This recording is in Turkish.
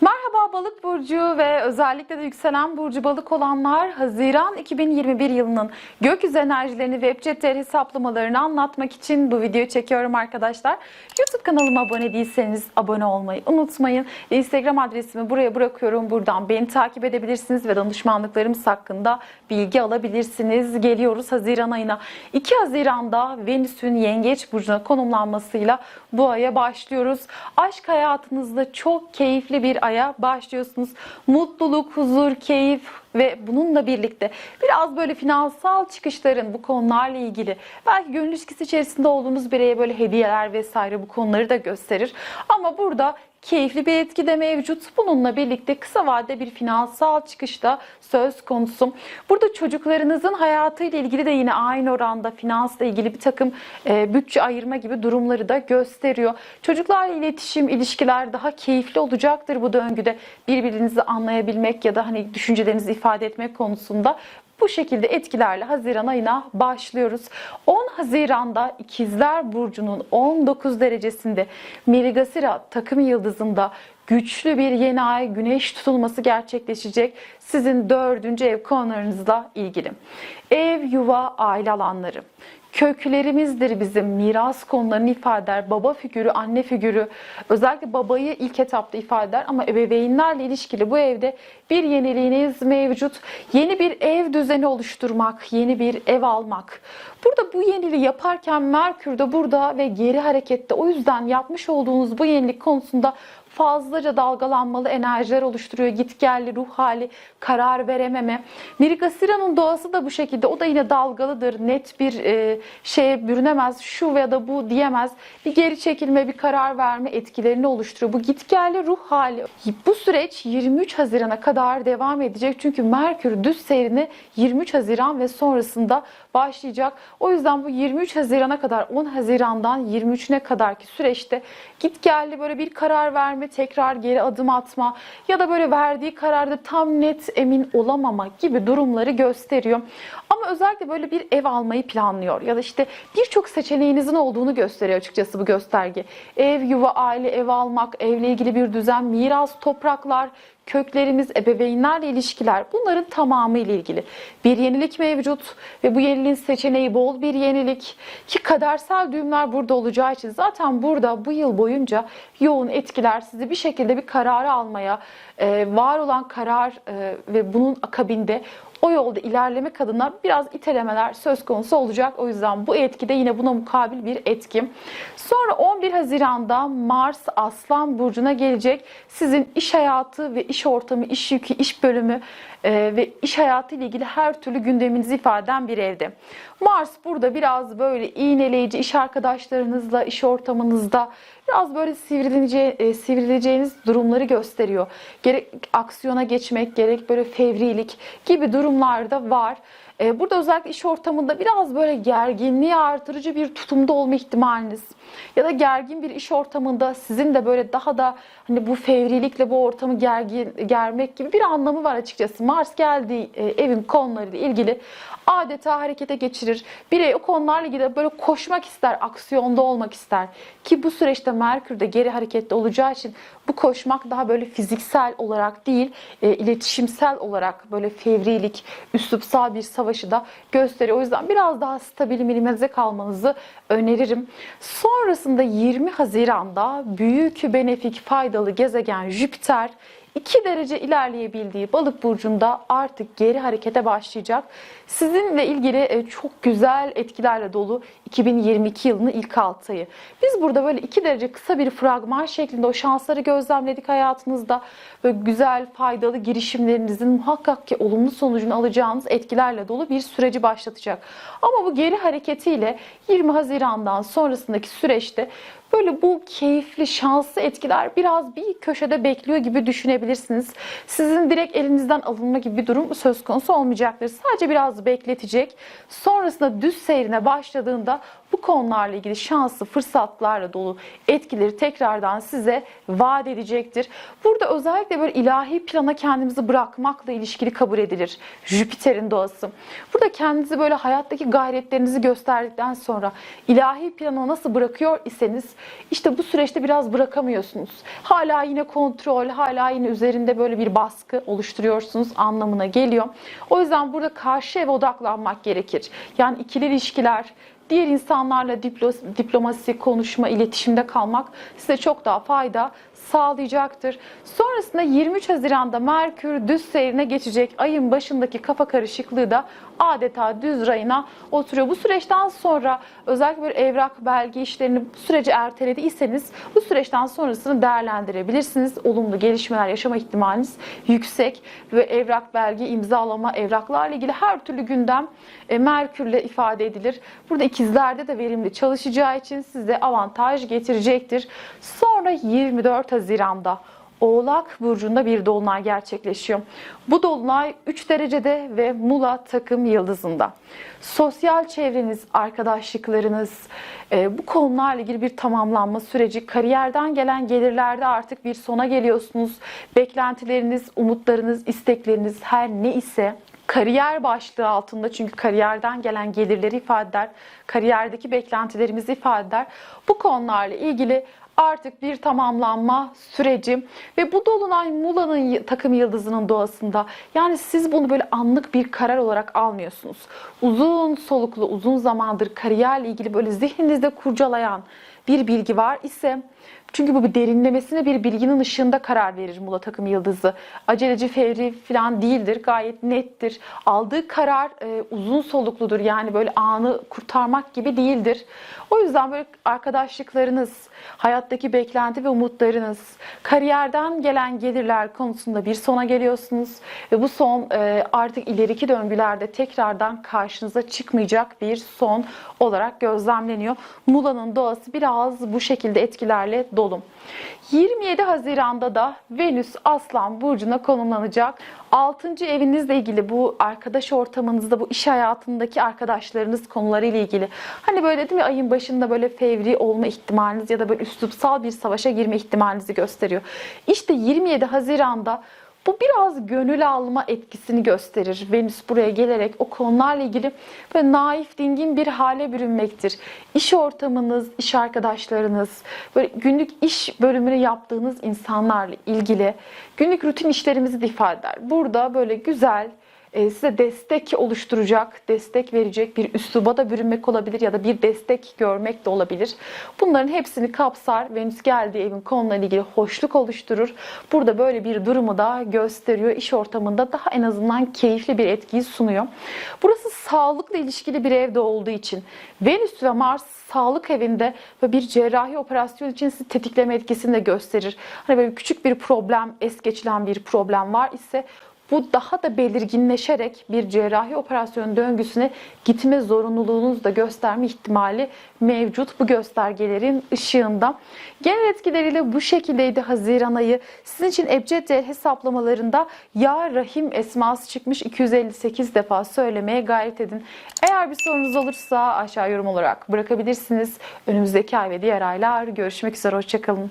Merhaba balık burcu ve özellikle de yükselen burcu balık olanlar Haziran 2021 yılının gökyüzü enerjilerini web cetleri hesaplamalarını anlatmak için bu videoyu çekiyorum arkadaşlar. YouTube kanalıma abone değilseniz abone olmayı unutmayın. Instagram adresimi buraya bırakıyorum. Buradan beni takip edebilirsiniz ve danışmanlıklarımız hakkında bilgi alabilirsiniz. Geliyoruz Haziran ayına. 2 Haziran'da Venüs'ün Yengeç burcuna konumlanmasıyla bu aya başlıyoruz. Aşk hayatınızda çok keyifli bir aya başlıyorsunuz. Mutluluk, huzur, keyif ve bununla birlikte biraz böyle finansal çıkışların bu konularla ilgili belki gönül ilişkisi içerisinde olduğunuz bireye böyle hediyeler vesaire bu konuları da gösterir. Ama burada keyifli bir etki de mevcut. Bununla birlikte kısa vadede bir finansal çıkış da söz konusu. Burada çocuklarınızın hayatıyla ilgili de yine aynı oranda finansla ilgili bir takım e, bütçe ayırma gibi durumları da gösteriyor. Çocuklarla iletişim, ilişkiler daha keyifli olacaktır bu döngüde. Birbirinizi anlayabilmek ya da hani düşüncelerinizi ifade etmek konusunda bu şekilde etkilerle Haziran ayına başlıyoruz. 10 Haziran'da İkizler Burcu'nun 19 derecesinde Merigasira takım yıldızında güçlü bir yeni ay güneş tutulması gerçekleşecek. Sizin dördüncü ev konularınızla ilgili. Ev, yuva, aile alanları köklerimizdir bizim miras konularını ifade eder. Baba figürü, anne figürü özellikle babayı ilk etapta ifade eder ama ebeveynlerle ilişkili bu evde bir yeniliğiniz mevcut. Yeni bir ev düzeni oluşturmak, yeni bir ev almak. Burada bu yeniliği yaparken Merkür de burada ve geri harekette. O yüzden yapmış olduğunuz bu yenilik konusunda fazlaca dalgalanmalı enerjiler oluşturuyor. Gitgelli ruh hali, karar verememe. Mirigasira'nın doğası da bu şekilde. O da yine dalgalıdır. Net bir e, şeye bürünemez. Şu ya da bu diyemez. Bir geri çekilme, bir karar verme etkilerini oluşturuyor. Bu gitgelli ruh hali. Bu süreç 23 Haziran'a kadar devam edecek. Çünkü Merkür düz seyrini 23 Haziran ve sonrasında başlayacak. O yüzden bu 23 Haziran'a kadar 10 Haziran'dan 23'üne kadarki süreçte gitgelli böyle bir karar verme, tekrar geri adım atma ya da böyle verdiği kararda tam net emin olamama gibi durumları gösteriyor. Ama özellikle böyle bir ev almayı planlıyor ya da işte birçok seçeneğinizin olduğunu gösteriyor açıkçası bu gösterge. Ev, yuva, aile, ev almak, evle ilgili bir düzen, miras, topraklar, köklerimiz, ebeveynlerle ilişkiler bunların tamamı ile ilgili. Bir yenilik mevcut ve bu yeniliğin seçeneği bol bir yenilik ki kadersel düğümler burada olacağı için zaten burada bu yıl boyunca yoğun etkiler sizi bir şekilde bir kararı almaya, e, var olan karar e, ve bunun akabinde o yolda ilerlemek adına biraz itelemeler söz konusu olacak. O yüzden bu etki de yine buna mukabil bir etki. Sonra 11 Haziran'da Mars Aslan Burcu'na gelecek. Sizin iş hayatı ve iş ortamı, iş yükü, iş bölümü e, ve iş hayatı ile ilgili her türlü gündeminizi ifade bir evde. Mars burada biraz böyle iğneleyici iş arkadaşlarınızla, iş ortamınızda biraz böyle sivrilince, e, sivrileceğiniz durumları gösteriyor. Gerek aksiyona geçmek, gerek böyle fevrilik gibi durumlarda var. E, burada özellikle iş ortamında biraz böyle gerginliği artırıcı bir tutumda olma ihtimaliniz ya da gergin bir iş ortamında sizin de böyle daha da hani bu fevrilikle bu ortamı gergin germek gibi bir anlamı var açıkçası. Mars geldiği e, evin konularıyla ilgili adeta harekete geçirir. Birey o konularla ilgili böyle koşmak ister, aksiyonda olmak ister. Ki bu süreçte Merkür de geri hareketli olacağı için bu koşmak daha böyle fiziksel olarak değil, e, iletişimsel olarak böyle fevrilik, üslupsal bir savaşı da gösteriyor. O yüzden biraz daha stabil minimize kalmanızı öneririm. Sonrasında 20 Haziran'da büyük benefik faydalı gezegen Jüpiter 2 derece ilerleyebildiği balık burcunda artık geri harekete başlayacak. Sizinle ilgili e, çok güzel etkilerle dolu 2022 yılının ilk 6 ayı. Biz burada böyle 2 derece kısa bir fragman şeklinde o şansları gözlemledik hayatınızda. Böyle güzel, faydalı girişimlerinizin muhakkak ki olumlu sonucunu alacağınız etkilerle dolu bir süreci başlatacak. Ama bu geri hareketiyle 20 Haziran'dan sonrasındaki süreçte Böyle bu keyifli, şanslı etkiler biraz bir köşede bekliyor gibi düşünebilirsiniz. Sizin direkt elinizden alınma gibi bir durum söz konusu olmayacaktır. Sadece biraz bekletecek. Sonrasında düz seyrine başladığında bu konularla ilgili şanslı fırsatlarla dolu etkileri tekrardan size vaat edecektir. Burada özellikle böyle ilahi plana kendimizi bırakmakla ilişkili kabul edilir. Jüpiter'in doğası. Burada kendinizi böyle hayattaki gayretlerinizi gösterdikten sonra ilahi plana nasıl bırakıyor iseniz İşte bu süreçte biraz bırakamıyorsunuz. Hala yine kontrol, hala yine üzerinde böyle bir baskı oluşturuyorsunuz anlamına geliyor. O yüzden burada karşı eve odaklanmak gerekir. Yani ikili ilişkiler, diğer insanlarla diplo- diplomasi, konuşma, iletişimde kalmak size çok daha fayda sağlayacaktır. Sonrasında 23 Haziran'da Merkür düz seyrine geçecek. Ayın başındaki kafa karışıklığı da adeta düz rayına oturuyor. Bu süreçten sonra özellikle bir evrak, belge işlerini bu süreci ertelediyseniz bu süreçten sonrasını değerlendirebilirsiniz. Olumlu gelişmeler yaşama ihtimaliniz yüksek ve evrak, belge, imzalama, evraklarla ilgili her türlü gündem e, Merkür'le ifade edilir. Burada ikizlerde de verimli çalışacağı için size avantaj getirecektir. Sonra 24 Haziran'da Oğlak Burcu'nda bir dolunay gerçekleşiyor. Bu dolunay 3 derecede ve Mula takım yıldızında. Sosyal çevreniz, arkadaşlıklarınız, e, bu konularla ilgili bir tamamlanma süreci, kariyerden gelen gelirlerde artık bir sona geliyorsunuz. Beklentileriniz, umutlarınız, istekleriniz her ne ise kariyer başlığı altında çünkü kariyerden gelen gelirleri ifade eder, kariyerdeki beklentilerimizi ifade eder. Bu konularla ilgili artık bir tamamlanma süreci ve bu dolunay Mula'nın takım yıldızının doğasında. Yani siz bunu böyle anlık bir karar olarak almıyorsunuz. Uzun soluklu, uzun zamandır kariyerle ilgili böyle zihninizde kurcalayan bir bilgi var ise çünkü bu bir derinlemesine bir bilginin ışığında karar verir Mula takım yıldızı. Aceleci fevri falan değildir. Gayet nettir. Aldığı karar e, uzun solukludur. Yani böyle anı kurtarmak gibi değildir. O yüzden böyle arkadaşlıklarınız, hayattaki beklenti ve umutlarınız, kariyerden gelen gelirler konusunda bir sona geliyorsunuz. Ve bu son e, artık ileriki döngülerde tekrardan karşınıza çıkmayacak bir son olarak gözlemleniyor. Mula'nın doğası biraz bu şekilde etkilerle dolu. 27 Haziran'da da Venüs Aslan Burcu'na konumlanacak. 6. evinizle ilgili bu arkadaş ortamınızda bu iş hayatındaki arkadaşlarınız konularıyla ilgili. Hani böyle dedim ya ayın başında böyle fevri olma ihtimaliniz ya da böyle üslupsal bir savaşa girme ihtimalinizi gösteriyor. İşte 27 Haziran'da bu biraz gönül alma etkisini gösterir. Venüs buraya gelerek o konularla ilgili böyle naif, dingin bir hale bürünmektir. İş ortamınız, iş arkadaşlarınız, böyle günlük iş bölümünü yaptığınız insanlarla ilgili günlük rutin işlerimizi de ifade eder. Burada böyle güzel, size destek oluşturacak, destek verecek bir üsluba da bürünmek olabilir ya da bir destek görmek de olabilir. Bunların hepsini kapsar. Venüs geldiği evin konularıyla ilgili hoşluk oluşturur. Burada böyle bir durumu da gösteriyor. İş ortamında daha en azından keyifli bir etkiyi sunuyor. Burası sağlıkla ilişkili bir evde olduğu için Venüs ve Mars sağlık evinde ve bir cerrahi operasyon için sizi tetikleme etkisini de gösterir. Hani böyle küçük bir problem, es geçilen bir problem var ise bu daha da belirginleşerek bir cerrahi operasyon döngüsüne gitme zorunluluğunuz da gösterme ihtimali mevcut bu göstergelerin ışığında. Genel etkileriyle bu şekildeydi Haziran ayı. Sizin için Ebced hesaplamalarında Ya Rahim esması çıkmış 258 defa söylemeye gayret edin. Eğer bir sorunuz olursa aşağı yorum olarak bırakabilirsiniz. Önümüzdeki ay ve diğer aylar görüşmek üzere. Hoşçakalın.